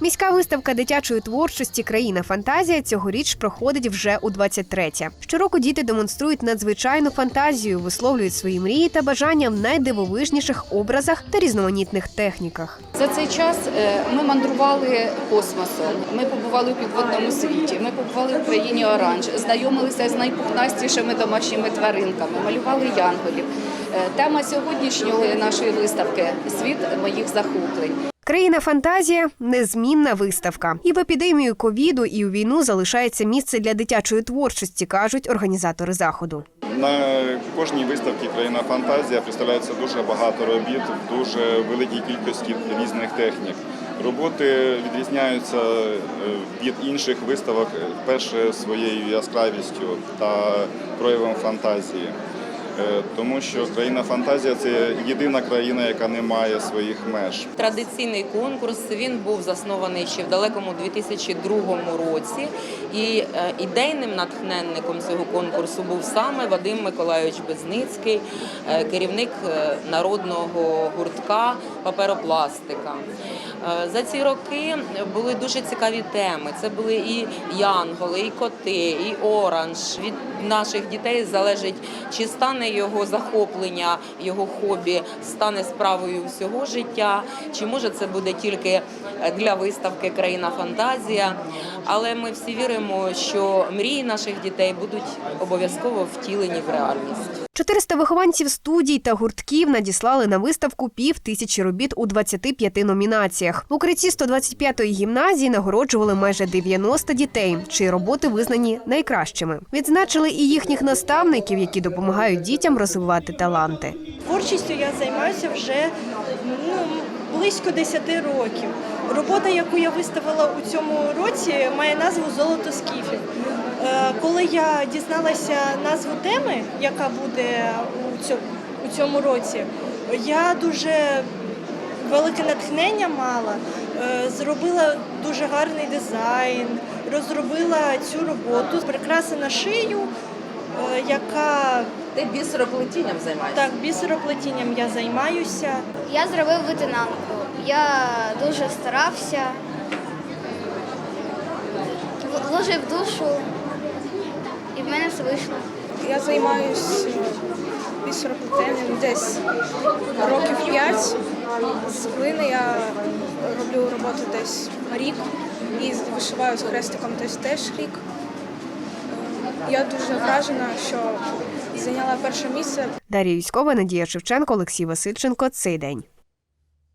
Міська виставка дитячої творчості Країна фантазія цьогоріч проходить вже у 23-тє. Щороку діти демонструють надзвичайну фантазію, висловлюють свої мрії та бажання в найдивовижніших образах та різноманітних техніках. За цей час е, ми мандрували космосом. Ми побували у підводному світі. Ми побували в країні Оранж, знайомилися з найпухнастішими домашніми тваринками, малювали янголів. Е, Тема сьогоднішньої нашої виставки світ моїх захоплень. Країна фантазія незмінна виставка. І в епідемію ковіду, і у війну залишається місце для дитячої творчості, кажуть організатори заходу. На кожній виставці Країна фантазія представляється дуже багато робіт в дуже великій кількості різних технік. Роботи відрізняються е, від інших виставок е, перше своєю яскравістю та проявом фантазії. Е, Тому що країна фантазія це єдина країна, яка не має своїх меж. Традиційний конкурс він був заснований ще в далекому 2002 році, і е, ідейним натхненником цього конкурсу був саме Вадим Миколайович Безницький, е, керівник народного гуртка паперопластика. За ці роки були дуже цікаві теми. Це були і янголи, і коти, і оранж. Від наших дітей залежить, чи стане його захоплення, його хобі стане справою всього життя, чи може це буде тільки е, для виставки Країна фантазія. Але ми всі віримо, що мрії наших дітей будуть обов'язково втілені в реальність. 400 вихованців студій та гуртків надіслали на виставку пів тисячі робіт у 25 номінаціях. В укритті 125-ї гімназії нагороджували майже 90 дітей, чиї роботи визнані найкращими. Відзначили і їхніх наставників, які допомагають дітям розвивати таланти. Творчістю я займаюся вже ну, близько 10 років. Робота, яку я виставила у цьому році, має назву Золото скіфів. Е, Коли я дізналася назву теми, яка буде у цьому, році, я дуже велике натхнення мала, е, зробила дуже гарний дизайн, розробила цю роботу, прикраси на шию, яка Ти бісероплетінням займаєшся? так, бісероплетінням я займаюся. Я зробив витинанку. Я дуже старався, в- вложив душу, і в мене все вийшло. Я займаюся бісероплетенням десь років 5. З глини я роблю роботу десь рік і вишиваю з хрестиком десь теж рік. Я дуже вражена, що зайняла перше місце. Дар'я Юськова, Надія Шевченко, Олексій Васильченко. Цей день.